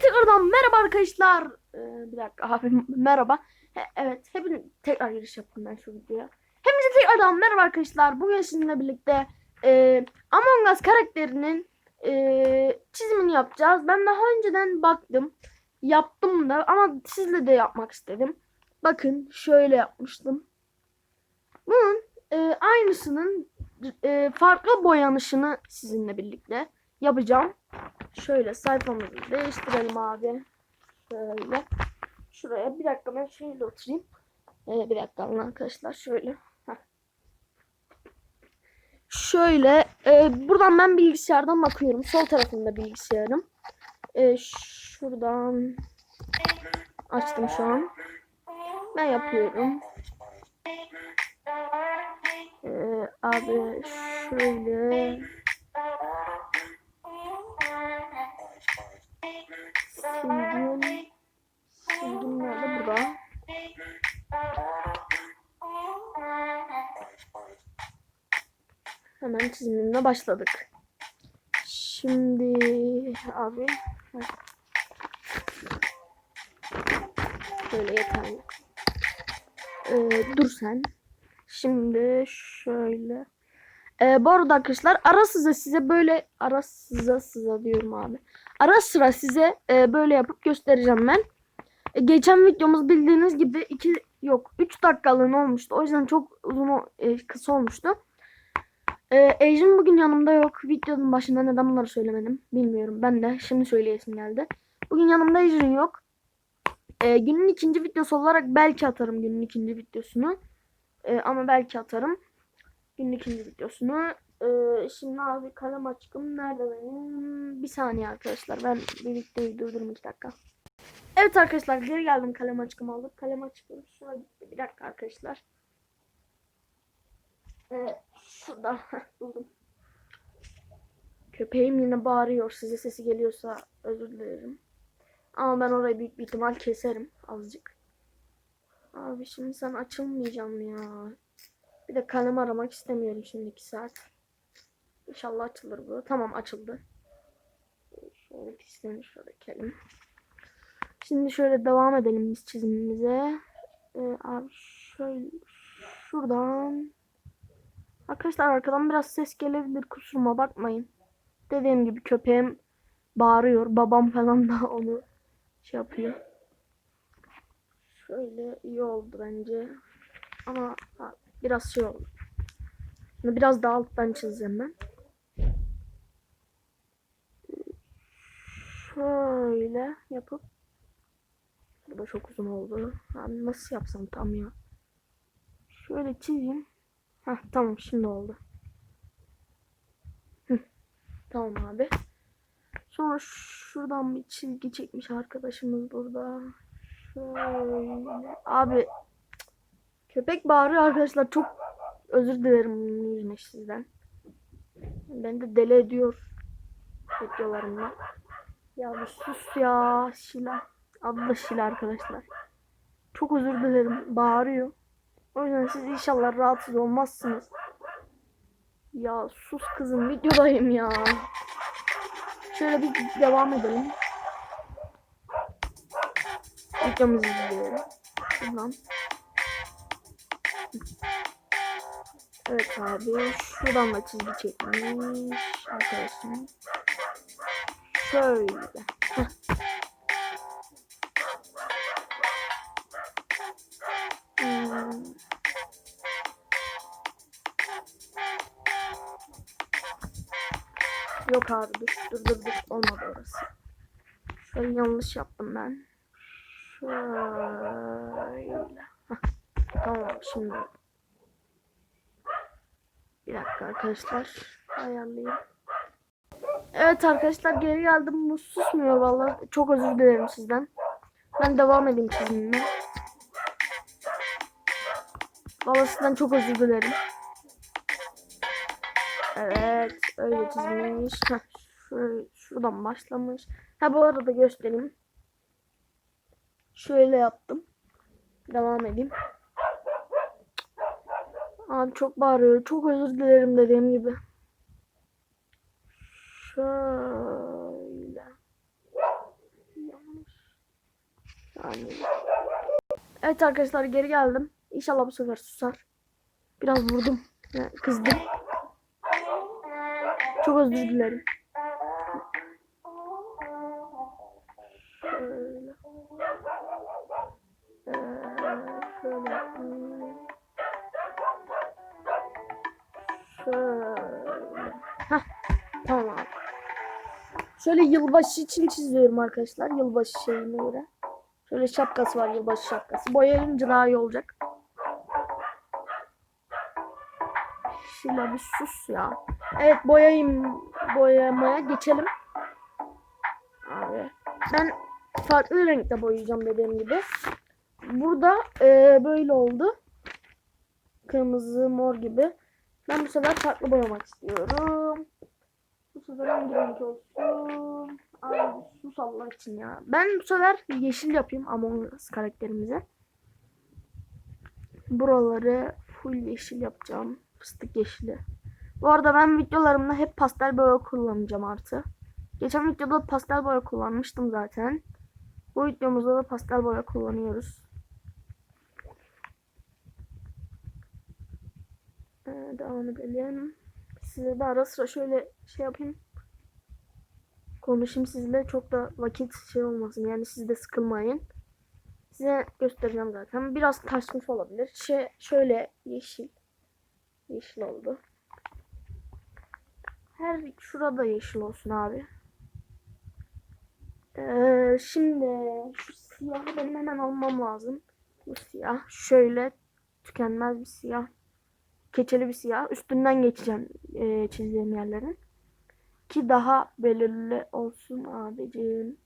Tekrardan merhaba arkadaşlar. Ee, bir dakika abi merhaba. He, evet hepiniz tekrar giriş yaptım ben şu videoya. Hepinize tekrardan merhaba arkadaşlar. Bugün sizinle birlikte e, Among Us karakterinin e, çizimini yapacağız. Ben daha önceden baktım. Yaptım da ama sizle de yapmak istedim. Bakın şöyle yapmıştım. Bunun e, aynısının e, farklı boyanışını sizinle birlikte yapacağım. Şöyle sayfamızı değiştirelim abi. Şöyle. Şuraya bir dakika ben şöyle oturayım. Ee, bir dakika arkadaşlar şöyle. Şöyle e, buradan ben bilgisayardan bakıyorum. Sol tarafında bilgisayarım. E, şuradan açtım şu an. Ben yapıyorum. E, abi şöyle Hemen çizimine başladık. Şimdi abi böyle yeterli. Ee, dur sen. Şimdi şöyle. Ee, bu arada arkadaşlar ara sıra size böyle ara sıra sıra diyorum abi. Ara sıra size e, böyle yapıp göstereceğim ben. E, geçen videomuz bildiğiniz gibi 2 yok 3 dakikalığına olmuştu. O yüzden çok uzun e, kısa olmuştu. E, Ejin bugün yanımda yok. Videonun başında neden bunları söylemedim bilmiyorum. Ben de şimdi söyleyesim geldi. Bugün yanımda Ejin yok. E, günün ikinci videosu olarak belki atarım günün ikinci videosunu. E, ama belki atarım. Günün ikinci videosunu. Ee, şimdi abi kalem açıkım nerede benim? Bir saniye arkadaşlar. Ben birlikte durdurayım iki dakika. Evet arkadaşlar geri geldim kalem açıkımı aldık. Kalem açıkım şuna gitti. Bir dakika arkadaşlar. Ee, şurada buldum. Köpeğim yine bağırıyor. Size sesi geliyorsa özür dilerim. Ama ben orayı büyük bir ihtimal keserim azıcık. Abi şimdi sen açılmayacağım ya. Bir de kalem aramak istemiyorum şimdi 2 saat. İnşallah açılır bu. Tamam açıldı. Şöyle pislerini şöyle kelim. Şimdi şöyle devam edelim biz çizimimize. Ee, abi şöyle şuradan. Arkadaşlar arkadan biraz ses gelebilir kusuruma bakmayın. Dediğim gibi köpeğim bağırıyor. Babam falan da onu şey yapıyor. Şöyle iyi oldu bence. Ama biraz şey oldu. Bunu biraz daha alttan çizeceğim ben. Şöyle yapıp Bu da çok uzun oldu. Abi nasıl yapsam tam ya. Şöyle çizeyim. Heh tamam şimdi oldu. Tamam abi. Sonra şuradan bir çizgi çekmiş arkadaşımız burada. Şöyle. Abi köpek bağırıyor arkadaşlar. Çok özür dilerim yüzüne sizden. Beni de deli ediyor videolarımla. Ya bir sus ya Şila. Da Şila arkadaşlar. Çok özür dilerim. Bağırıyor. O yüzden siz inşallah rahatsız olmazsınız. Ya sus kızım videodayım ya. Şöyle bir devam edelim. Videomuzu izleyelim. Şuradan. Evet abi. Şuradan da çizgi çekmiş arkadaşım. Şöyle. Heh. Yok abi dur dur dur dur olmadı orası. Şöyle yanlış yaptım ben. Şöyle. Tamam şimdi. Bir dakika arkadaşlar. Ayarlayayım. Evet arkadaşlar geri geldim. Bu susmuyor vallahi. Çok özür dilerim sizden. Ben devam edeyim çizimime. Vallahi sizden çok özür dilerim. Evet. Öyle çizmiş. Şöyle, şuradan başlamış. Ha bu arada göstereyim. Şöyle yaptım. Devam edeyim. Abi çok bağırıyor. Çok özür dilerim dediğim gibi. Şöyle. Ya Aynen. Evet arkadaşlar geri geldim. İnşallah bu sefer susar. Biraz vurdum. Ya, Kızdım. Çok özür dilerim. Şöyle. Şöyle. Şöyle. Heh, tamam. Şöyle yılbaşı için çiziyorum arkadaşlar. Yılbaşı şeyine göre. Şöyle şapkası var yılbaşı şapkası. Boyayınca daha iyi olacak. Şila bir sus ya. Evet boyayım boyamaya geçelim. Abi ben farklı renkte boyayacağım dediğim gibi. Burada e, böyle oldu. Kırmızı, mor gibi. Ben bu sefer farklı boyamak istiyorum. Bu sefer hangi renk olsun? Ay sus Allah için ya. Ben bu sefer yeşil yapayım Among Us karakterimize. Buraları full yeşil yapacağım. Fıstık yeşili. Bu arada ben videolarımda hep pastel boya kullanacağım artı. Geçen videoda pastel boya kullanmıştım zaten. Bu videomuzda da pastel boya kullanıyoruz. Ee, devam edelim. Size de ara sıra şöyle şey yapayım. Konuşayım sizle çok da vakit şey olmasın yani siz de sıkılmayın. Size göstereceğim zaten. Biraz taşmış olabilir. Şey şöyle yeşil. Yeşil oldu. Her şurada yeşil olsun abi. Ee, şimdi şu siyahı benim hemen almam lazım. Bu siyah. Şöyle tükenmez bir siyah. Keçeli bir siyah. Üstünden geçeceğim e, çizdiğim yerlerin. Ki daha belirli olsun abicim.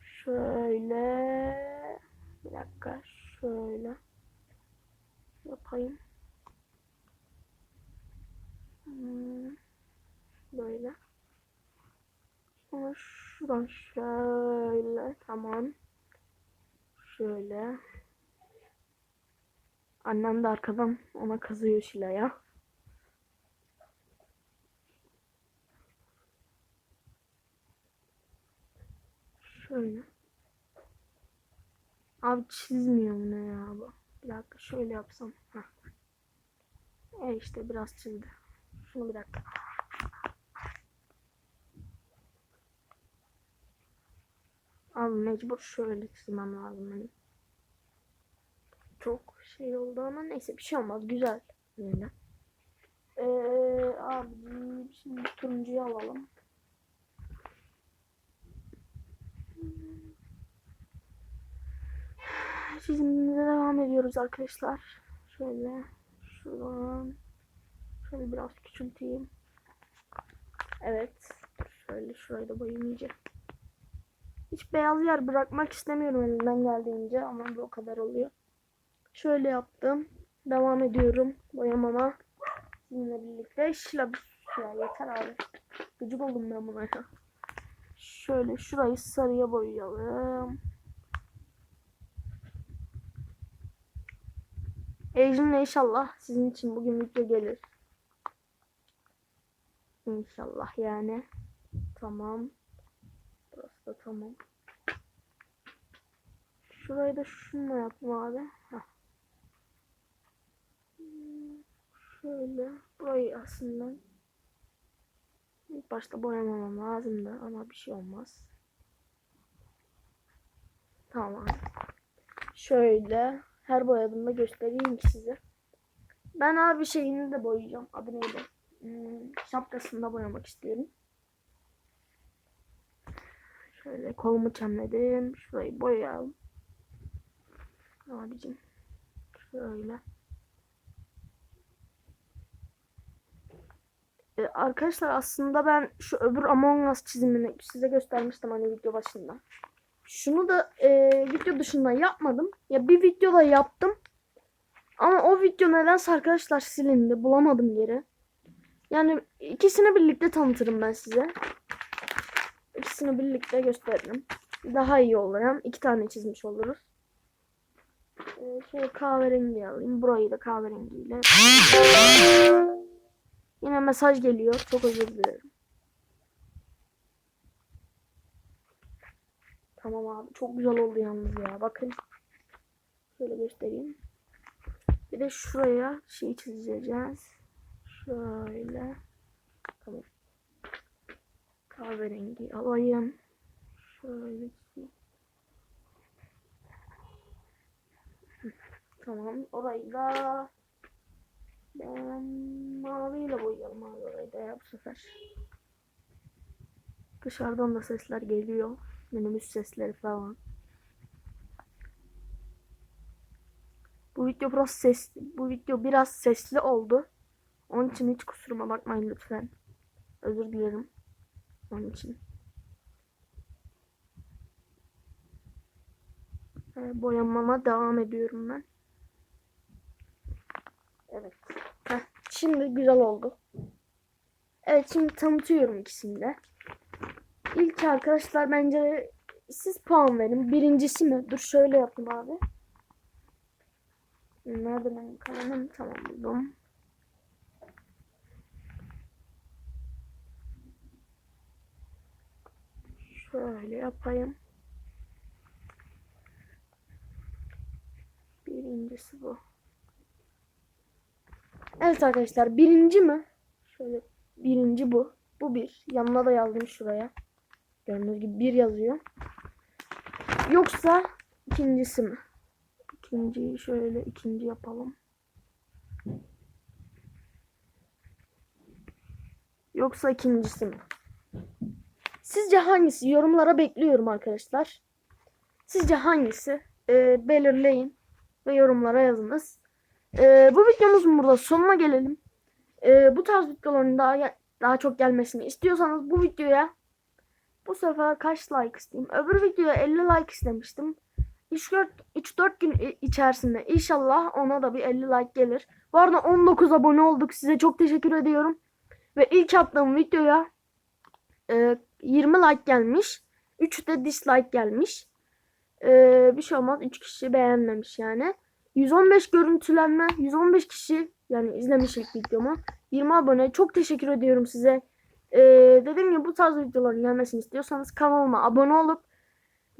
Şöyle. Bir dakika. Şöyle. Yapayım. Hmm, Böyle. Ama şuradan şöyle. Tamam. Şöyle. Annem de arkadan ona kızıyor Şila'ya. Şöyle. Abi çizmiyor ne ya bu? Bir dakika şöyle yapsam. Heh. E işte biraz çizdi. Şunu bir dakika. Abi mecbur şöyle çizmem lazım benim. Çok şey oldu ama neyse bir şey olmaz. Güzel. Yine. Ee, abi şimdi turuncuyu alalım. Çizimimize devam ediyoruz arkadaşlar. Şöyle şuradan şöyle biraz küçülteyim. Evet. Şöyle şurayı da boyayayım. Hiç beyaz yer bırakmak istemiyorum elimden geldiğince ama bu o kadar oluyor. Şöyle yaptım. Devam ediyorum boyamama. Sizinle birlikte. Şila ya yeter abi. Gıcık oldum ben buna ya. Şöyle şurayı sarıya boyayalım. Ejim'le inşallah sizin için bugün video gelir. İnşallah yani. Tamam. Burası da tamam. Şurayı da şununla yaptım abi. Heh. Şöyle. Burayı aslında ilk başta boyamamam lazımdı ama bir şey olmaz. Tamam. Şöyle her boyadığımda göstereyim ki size. Ben abi şeyini de boyayacağım. Adı neydi? Hmm, şapkasını da boyamak istiyorum. Şöyle kolumu çemledim. Şurayı boyayalım. Abicim. Şöyle. Ee, arkadaşlar aslında ben şu öbür Among Us çizimini size göstermiştim hani video başında. Şunu da e, video dışında yapmadım. Ya bir videoda yaptım. Ama o video nedense arkadaşlar silindi. Bulamadım geri. Yani ikisini birlikte tanıtırım ben size. İkisini birlikte gösteririm. Daha iyi olur hem. iki tane çizmiş oluruz. Ee, kahverengi alayım. Burayı da kahverengiyle. Yine mesaj geliyor. Çok özür dilerim. Tamam abi. Çok güzel oldu yalnız ya. Bakın. Şöyle göstereyim. Bir de şuraya şey çizeceğiz. Şöyle. Tamam. Kahverengi alayım. Şöyle çizeyim. Tamam. Orayı da ben maviyle boyayalım abi orayı da ya bu sefer. Dışarıdan da sesler geliyor. Minibüs sesleri falan. Bu video biraz ses bu video biraz sesli oldu. Onun için hiç kusuruma bakmayın lütfen. Özür dilerim. Onun için. Ee, boyanmama devam ediyorum ben. Evet. Heh, şimdi güzel oldu. Evet şimdi tanıtıyorum ikisini de. İlk arkadaşlar bence siz puan verin. Birincisi mi? Dur şöyle yapayım abi. Nerede benim kalemim? Tamam buldum. Şöyle yapayım. Birincisi bu. Evet arkadaşlar birinci mi? Şöyle birinci bu. Bu bir. Yanına da yazdım şuraya. Gördüğünüz gibi bir yazıyor. Yoksa ikincisi mi? İkinciyi şöyle ikinci yapalım. Yoksa ikincisi mi? Sizce hangisi? Yorumlara bekliyorum arkadaşlar. Sizce hangisi? Ee, belirleyin ve yorumlara yazınız. Ee, bu videomuzun burada sonuna gelelim. Ee, bu tarz videoların daha daha çok gelmesini istiyorsanız bu videoya bu sefer kaç like isteyeyim? Öbür videoya 50 like istemiştim. 3-4 gün içerisinde inşallah ona da bir 50 like gelir. Bu arada 19 abone olduk. Size çok teşekkür ediyorum. Ve ilk attığım videoya e, 20 like gelmiş. 3 de dislike gelmiş. E, bir şey olmaz. 3 kişi beğenmemiş yani. 115 görüntülenme. 115 kişi yani izlemiş ilk videomu. 20 abone. Çok teşekkür ediyorum size. E, dediğim gibi bu tarz videoların gelmesini istiyorsanız kanalıma abone olup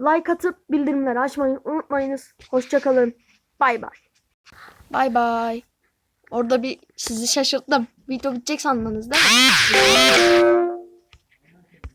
like atıp bildirimleri açmayı unutmayınız. Hoşçakalın. Bay bay. Bay bay. Orada bir sizi şaşırttım. Video bitecek sandınız değil mi?